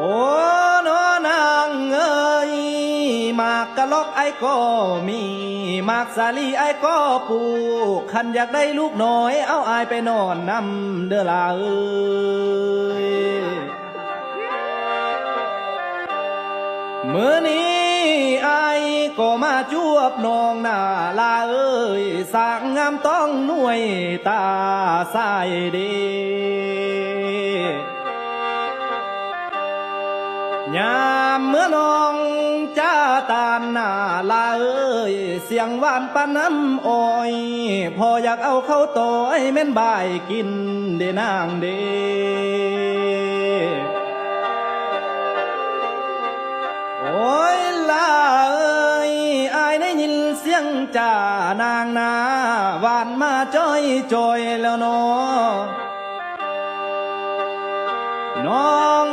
อ้นอนางเอ้ยมากกะลอกไอ้ก็มีมากสาลีไอ้ก็ปลูกคันอยากได้ลูกน้อย เอาอายไปนอนนำเด้อลาเอ้ยเมื่อนี้ไอายก็มาจวบนองหน้าลาเอ้ยสางงามต้องหน่วยตาสายดี ยามเมื่อน้องจ้าตามหน้าลาเอ้ยเสียงหวานปานน้ำอ้อย พออยากเอาเข้าต่อยแม่นบายกินเดนางเดโอ้ยลาเอ้ยอายได้ยินเสียงจ่านางนาหวานมาจ้อยจอยแล้วเนอน้อง